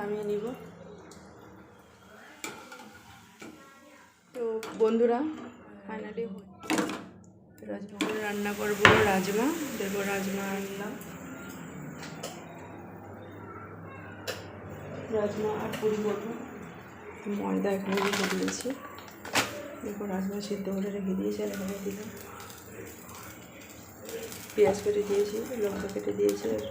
নামিয়ে নিব। তো বন্ধুরা ফাইনালি রাজমা রান্না করব রাজমা। দেবো রাজমা আনলাম। রাজমা আর পুরি করব। ময়দা এখানে রেখে দিয়েছি। দেখো রাজমা সিদ্ধ করে রেখে দিয়েছি, আর এখানে দিলাম। পেঁয়াজ কেটে দিয়েছি, লঙ্কা কেটে দিয়েছি, আর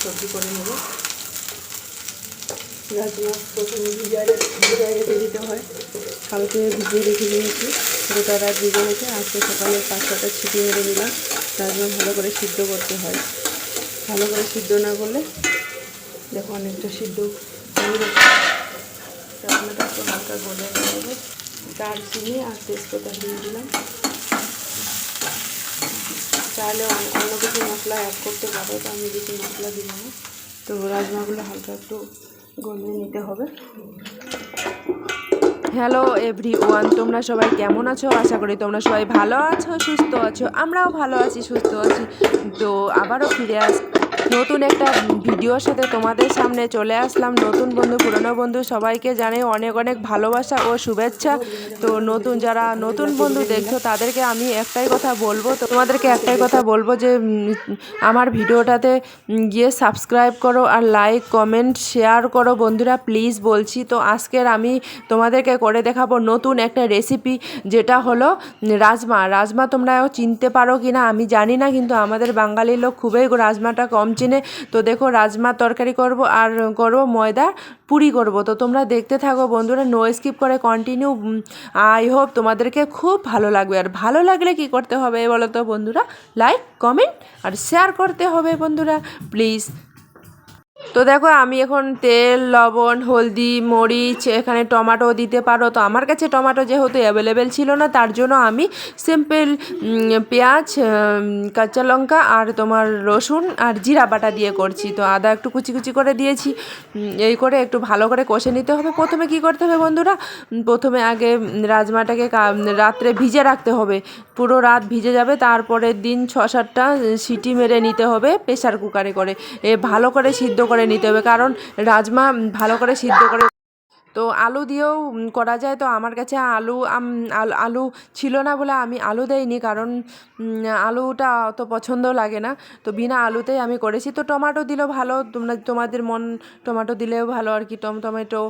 সবজি করে নেব রাজমা প্রথমে ভিজায় ভিজায় রেখে দিতে হয় কালকে ভিজিয়ে রেখে দিয়েছি গোটা রাত ভিজে রেখে আজকে সকালে পাঁচ ছটা মেরে দিলাম রাজমা ভালো করে সিদ্ধ করতে হয় ভালো করে সিদ্ধ না করলে দেখো অনেকটা সিদ্ধ রাজমাটা একটু হালকা গলে নেব দারচিনি আর তেজপাতা দিয়ে দিলাম। চাইলে অন্য কিছু মশলা অ্যাড করতে পারো, তো আমি কিছু মশলা দিব না। তো রাজমাগুলো হালকা একটু গলিয়ে নিতে হবে। হ্যালো এভরি ওয়ান তোমরা সবাই কেমন আছো? আশা করি তোমরা সবাই ভালো আছো, সুস্থ আছো, আমরাও ভালো আছি, সুস্থ আছি। তো আবারও ফিরে আস নতুন একটা ভিডিওর সাথে তোমাদের সামনে চলে আসলাম। নতুন বন্ধু, পুরনো বন্ধু সবাইকে জানাই অনেক অনেক ভালোবাসা ও শুভেচ্ছা। তো নতুন যারা নতুন বন্ধু দেখছ, তাদেরকে আমি একটাই কথা বলব। তোমাদেরকে একটাই কথা বলব যে আমার ভিডিওটাতে গিয়ে সাবস্ক্রাইব করো আর লাইক কমেন্ট শেয়ার করো। বন্ধুরা প্লিজ বলছি। তো আজকের আমি তোমাদেরকে করে দেখাবো নতুন একটা রেসিপি যেটা হলো রাজমা। রাজমা তোমরাও চিনতে পারো কি না আমি জানি না, কিন্তু আমাদের বাঙালির লোক খুবই রাজমাটা কম চিনে। তো দেখো রাজমা তরকারি করব আর করব ময়দা, পুরি করব। তো তোমরা দেখতে থাকো বন্ধুরা নো স্কিপ করে কন্টিনিউ আই হোপ তোমাদেরকে খুব ভালো লাগবে। আর ভালো লাগলে কি করতে হবে বলো তো বন্ধুরা? লাইক কমেন্ট আর শেয়ার করতে হবে বন্ধুরা। প্লিজ তো দেখো, আমি এখন তেল, লবণ, হলদি, মরিচ, এখানে টমাটো দিতে পারো। তো আমার কাছে টমাটো যেহেতু অ্যাভেলেবেল ছিল না, তার জন্য আমি সিম্পল পেঁয়াজ কাঁচা লঙ্কা আর তোমার রসুন আর জিরা বাটা দিয়ে করছি। তো আদা একটু কুচি কুচি করে দিয়েছি। এই করে একটু ভালো করে কষে নিতে হবে। প্রথমে কি করতে হবে বন্ধুরা? প্রথমে আগে রাজমাটাকে রাত্রে ভিজে রাখতে হবে। পুরো রাত ভিজে যাবে। তারপরের দিন ছ সাতটা সিটি মেরে নিতে হবে প্রেশার কুকারে করে। এ ভালো করে সিদ্ধ করে নিতে হবে। কারণ রাজমা ভালো করে সিদ্ধ করে তো আলু দিয়েও করা যায়। তো আমার কাছে আলু আলু ছিল না বলে আমি আলু দেইনি। কারণ আলুটা অত পছন্দ লাগে না। তো বিনা আলুতেই আমি করেছি। তো টমাটো দিলেও ভালো। তোমরা, তোমাদের মন টমাটো দিলেও ভালো আর কি। টম, টমেটো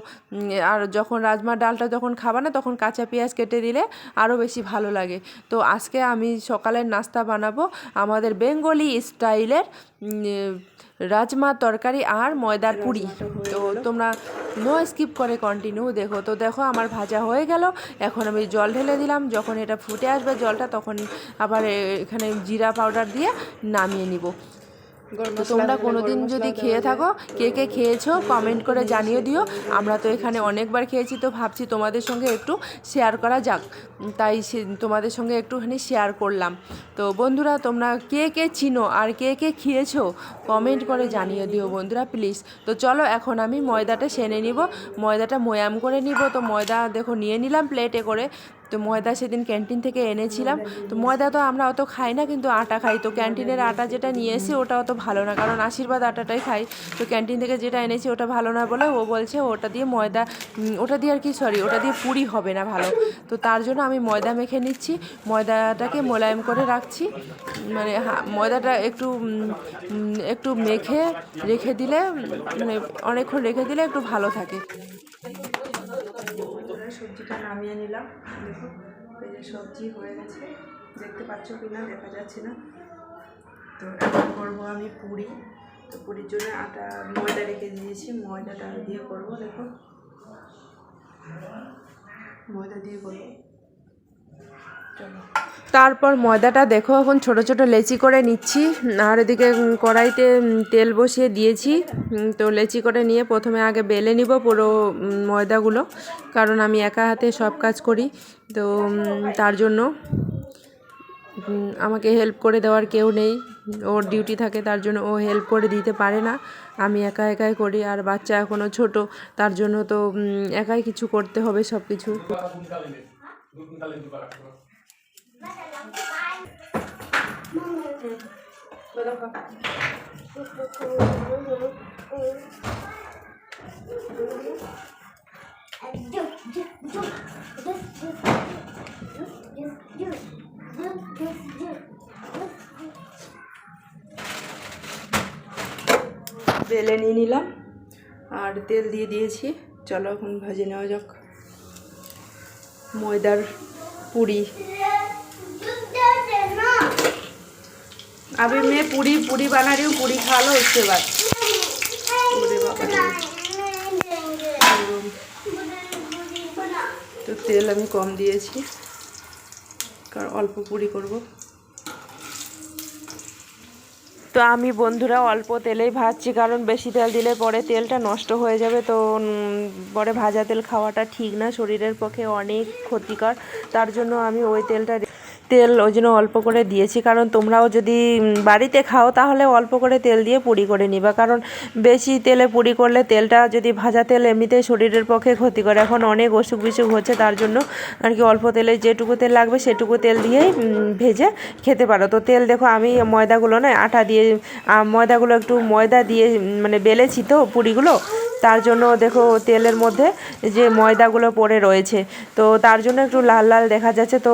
আর যখন রাজমার ডালটা যখন খাবা না, তখন কাঁচা পেঁয়াজ কেটে দিলে আরও বেশি ভালো লাগে। তো আজকে আমি সকালের নাস্তা বানাবো। আমাদের বেঙ্গলি স্টাইলের রাজমা তরকারি আর ময়দার পুরি। তো তোমরা নো স্কিপ করে কন্টিনিউ দেখো। তো দেখো, আমার ভাজা হয়ে গেল। এখন আমি জল ঢেলে দিলাম। যখন এটা ফুটে আসবে জলটা, তখন আবার এখানে জিরা পাউডার দিয়ে নামিয়ে নিব। তো তোমরা দিলে কোনো দিন যদি খেয়ে থাকো কে কে খেয়েছো কমেন্ট করে জানিয়ে দিও। আমরা তো এখানে অনেকবার খেয়েছি তো ভাবছি তোমাদের সঙ্গে একটু শেয়ার করা যাক। তাই সে- তোমাদের সঙ্গে একটুখানি শেয়ার করলাম। তো বন্ধুরা তোমরা কে কে চিনো আর কে কে খেয়েছো কমেন্ট করে জানিয়ে দিও বন্ধুরা প্লিজ তো চলো এখন আমি ময়দাটা সেনে নিব। ময়দাটা ময়াম করে নিব। তো ময়দা দেখো নিয়ে নিলাম প্লেটে করে। তো ময়দা সেদিন ক্যান্টিন থেকে এনেছিলাম। তো ময়দা তো আমরা অত খাই না, কিন্তু আটা খাই। তো ক্যান্টিনের আটা যেটা নিয়ে এসি ওটা অত ভালো না, কারণ আশীর্বাদ আটাটাই খাই। তো ক্যান্টিন থেকে যেটা এনেছি ওটা ভালো না বলে ও বলছে, ওটা দিয়ে ময়দা ওটা দিয়ে আর কি সরি ওটা দিয়ে পুরি হবে না ভালো। তো তার জন্য আমি ময়দা মেখে নিচ্ছি। ময়দাটাকে মোলায়েম করে রাখছি। মানে ময়দাটা একটু একটু মেখে রেখে দিলে মানে অনেকক্ষণ রেখে দিলে একটু ভালো থাকে। সবজিটা নামিয়ে নিলাম। দেখো, এই যে সবজি হয়ে গেছে। দেখতে পাচ্ছ কি না দেখা যাচ্ছে না। তো এখন করব আমি পুরি। তো পুরির জন্য আটা, ময়দা রেখে দিয়েছি। ময়দাটা দিয়ে করব, দেখো। ময়দা দিয়ে করব। তারপর ময়দাটা দেখো, এখন ছোট ছোট লেচি করে নিচ্ছি। আর এদিকে কড়াইতে তেল বসিয়ে দিয়েছি। তো লেচি করে নিয়ে প্রথমে আগে বেলে নিব পুরো ময়দাগুলো, কারণ আমি একা হাতে সব কাজ করি। তো তার জন্য আমাকে হেল্প করে দেওয়ার কেউ নেই। ওর ডিউটি থাকে, তার জন্য ও হেল্প করে দিতে পারে না। আমি একা একাই করি, আর বাচ্চা এখনও ছোট, তার জন্য তো একাই কিছু করতে হবে সব কিছু বেলে নিয়ে নিলাম আর তেল দিয়ে দিয়েছি। চলো এখন ভাজে নেওয়া যাক। ময়দার পুরি। अभी मैं पूरी पूरी बना रही हूँ पूरी खा लो उसके बाद अरे बाबा रे। তো তেল আমি কম দিয়েছি কারণ অল্প পুরি করব তো আমি বন্ধুরা অল্প তেলেই ভাজছি কারণ বেশি তেল দিলে পরে তেলটা নষ্ট হয়ে যাবে তো উম, পরে ভাজা তেল খাওয়াটা ঠিক না শরীরের পক্ষে অনেক ক্ষতিকর তার জন্য আমি ওই তেলটা তেল ওই জন্য অল্প করে দিয়েছি। কারণ তোমরাও যদি বাড়িতে খাও তাহলে অল্প করে তেল দিয়ে পুরি করে নিবা। কারণ বেশি তেলে পুরি করলে তেলটা যদি ভাজা তেল এমনিতেই শরীরের পক্ষে ক্ষতি করে এখন অনেক অসুখ বিসুখ হচ্ছে, তার জন্য আর কি অল্প তেলে যেটুকু তেল লাগবে সেটুকু তেল দিয়েই ভেজে খেতে পারো। তো তেল দেখো, আমি ময়দাগুলো না আটা দিয়ে ময়দাগুলো একটু ময়দা দিয়ে মানে বেলেছি তো পুরিগুলো তার জন্য দেখো তেলের মধ্যে যে ময়দাগুলো পড়ে রয়েছে। তো তার জন্য একটু লাল লাল দেখা যাচ্ছে। তো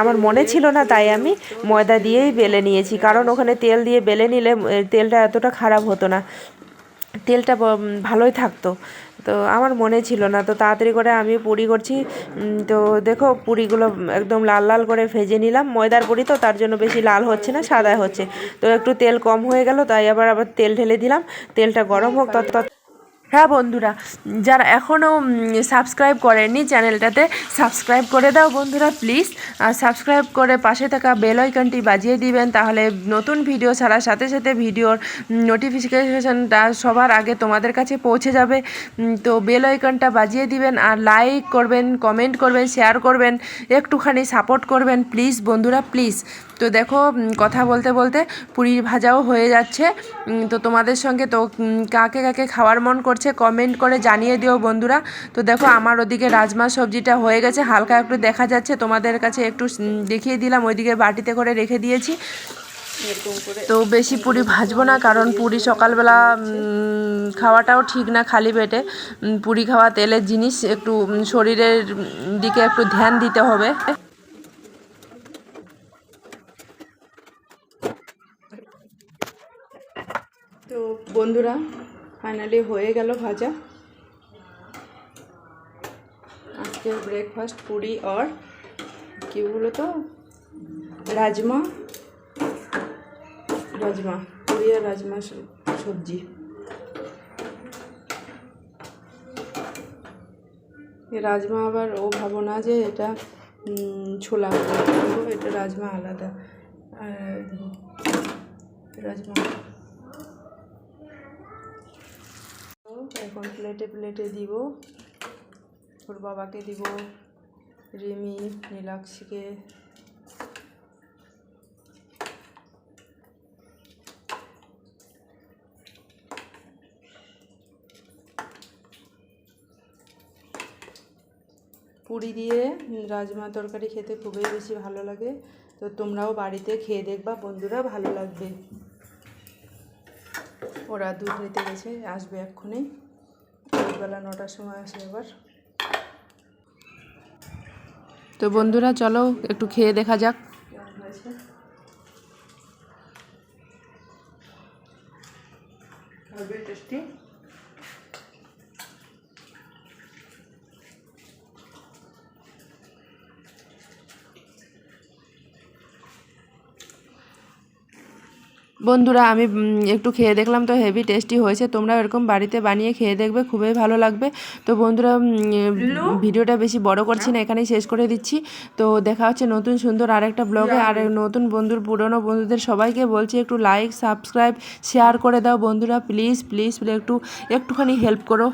আমার মনে ছিল না তাই আমি ময়দা দিয়েই বেলে নিয়েছি। কারণ ওখানে তেল দিয়ে বেলে নিলে তেলটা এতটা খারাপ হতো না। তেলটা ভালোই থাকতো। তো আমার মনে ছিল না। তো তাড়াতাড়ি করে আমি পুরি করছি। তো দেখো পুরিগুলো একদম লাল লাল করে ভেজে নিলাম। ময়দার পুরি তো, তার জন্য বেশি লাল হচ্ছে না সাদা হচ্ছে। তো একটু তেল কম হয়ে গেল, তাই আবার আবার তেল ঢেলে দিলাম। তেলটা গরম হোক তত হ্যাঁ বন্ধুরা, যারা এখনও সাবস্ক্রাইব করেননি চ্যানেলটাতে সাবস্ক্রাইব করে দাও বন্ধুরা প্লিজ আর সাবস্ক্রাইব করে পাশে থাকা বেল আইকনটি বাজিয়ে দিবেন, তাহলে নতুন ভিডিও ছাড়ার সাথে সাথে ভিডিওর নোটিফিকেশনটা সবার আগে তোমাদের কাছে পৌঁছে যাবে। তো বেল আইকনটা বাজিয়ে দিবেন আর লাইক করবেন কমেন্ট করবেন শেয়ার করবেন, একটুখানি সাপোর্ট করবেন প্লিজ বন্ধুরা প্লিজ তো দেখো কথা বলতে বলতে পুরীর ভাজাও হয়ে যাচ্ছে। তো তোমাদের সঙ্গে তো কাকে কাকে খাওয়ার মন করছে কমেন্ট করে জানিয়ে দিও বন্ধুরা। তো দেখো, আমার ওদিকে রাজমা সবজিটা হয়ে গেছে, হালকা একটু দেখা যাচ্ছে, তোমাদের কাছে একটু দেখিয়ে দিলাম, ওইদিকে বাটিতে করে রেখে দিয়েছি। তো বেশি পুরি ভাজবো না, কারণ পুরি সকালবেলা খাওয়াটাও ঠিক না খালি পেটে। পুরি খাওয়া তেলের জিনিস, একটু শরীরের দিকে একটু ধ্যান দিতে হবে। তো বন্ধুরা ফাইনালি হয়ে গেল ভাজা। আজকের ব্রেকফাস্ট পুরি আর কি বলো তো? রাজমা। রাজমা, পুরি আর রাজমা সবজি। রাজমা আবার ও ভাবো না যে এটা ছোলা। এটা রাজমা আলাদা। আর, রাজমা এখন প্লেটে প্লেটে দিব। ওর বাবাকে দিব, রিমি, নীলাক্ষীকে। পুরি দিয়ে রাজমা তরকারি খেতে খুবই বেশি ভালো লাগে। তো তোমরাও বাড়িতে খেয়ে দেখবা, বন্ধুরা ভালো লাগবে। ওরা দুধ নিতে গেছে, আসবে এক্ষুনি। বেলা নটার সময় আসে আবার। তো বন্ধুরা চলো একটু খেয়ে দেখা যাক। টেস্টি বন্ধুরা আমি একটু খেয়ে দেখলাম তো হেভি টেস্টি হয়েছে। তোমরা এরকম বাড়িতে বানিয়ে খেয়ে দেখবে খুবই ভালো লাগবে। তো বন্ধুরা ভিডিওটা বেশি বড় করছি না এখানেই শেষ করে দিচ্ছি। তো দেখা হচ্ছে নতুন সুন্দর আরেকটা ব্লগে। আর নতুন বন্ধুর পুরনো বন্ধুদের সবাইকে বলছি একটু লাইক সাবস্ক্রাইব শেয়ার করে দাও। বন্ধুরা প্লিজ প্লিজ একটু একটুখানি হেল্প করো।